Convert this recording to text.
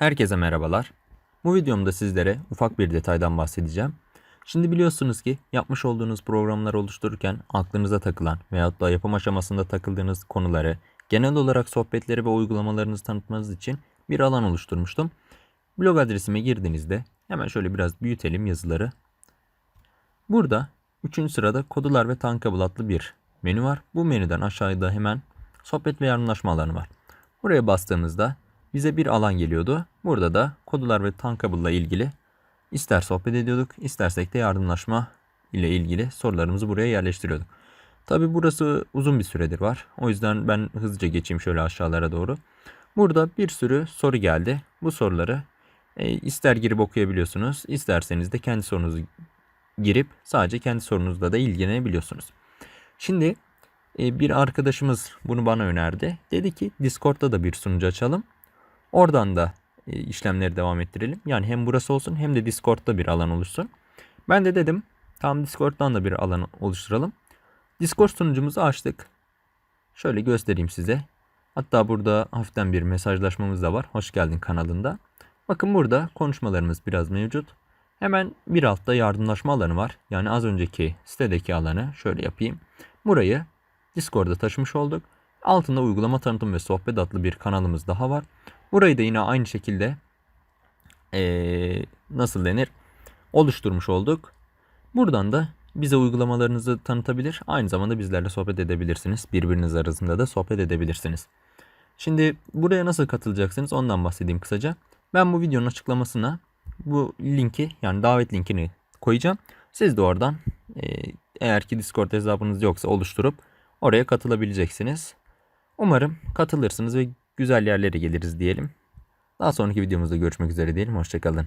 Herkese merhabalar. Bu videomda sizlere ufak bir detaydan bahsedeceğim. Şimdi biliyorsunuz ki yapmış olduğunuz programları oluştururken aklınıza takılan veyahut da yapım aşamasında takıldığınız konuları genel olarak sohbetleri ve uygulamalarınızı tanıtmanız için bir alan oluşturmuştum. Blog adresime girdiğinizde hemen şöyle biraz büyütelim yazıları. Burada 3. sırada kodular ve tankable adlı bir menü var. Bu menüden aşağıda hemen sohbet ve yardımlaşma alanı var. Buraya bastığımızda bize bir alan geliyordu. Burada da kodular ve tankable ile ilgili ister sohbet ediyorduk, istersek de yardımlaşma ile ilgili sorularımızı buraya yerleştiriyorduk. Tabi burası uzun bir süredir var. O yüzden ben hızlıca geçeyim şöyle aşağılara doğru. Burada bir sürü soru geldi. Bu soruları e, ister girip okuyabiliyorsunuz, isterseniz de kendi sorunuzu girip sadece kendi sorunuzla da ilgilenebiliyorsunuz. Şimdi e, bir arkadaşımız bunu bana önerdi. Dedi ki Discord'da da bir sunucu açalım. Oradan da e, işlemleri devam ettirelim. Yani hem burası olsun hem de Discord'da bir alan oluşsun. Ben de dedim tam Discord'dan da bir alan oluşturalım. Discord sunucumuzu açtık. Şöyle göstereyim size. Hatta burada hafiften bir mesajlaşmamız da var. Hoş geldin kanalında. Bakın burada konuşmalarımız biraz mevcut. Hemen bir altta yardımlaşma alanı var. Yani az önceki sitedeki alanı şöyle yapayım. Burayı Discord'a taşımış olduk. Altında uygulama tanıtım ve sohbet adlı bir kanalımız daha var. Burayı da yine aynı şekilde ee, nasıl denir oluşturmuş olduk. Buradan da bize uygulamalarınızı tanıtabilir. Aynı zamanda bizlerle sohbet edebilirsiniz. Birbiriniz arasında da sohbet edebilirsiniz. Şimdi buraya nasıl katılacaksınız ondan bahsedeyim kısaca. Ben bu videonun açıklamasına bu linki yani davet linkini koyacağım. Siz de oradan eğer ki Discord hesabınız yoksa oluşturup oraya katılabileceksiniz. Umarım katılırsınız ve güzel yerlere geliriz diyelim. Daha sonraki videomuzda görüşmek üzere diyelim. Hoşçakalın.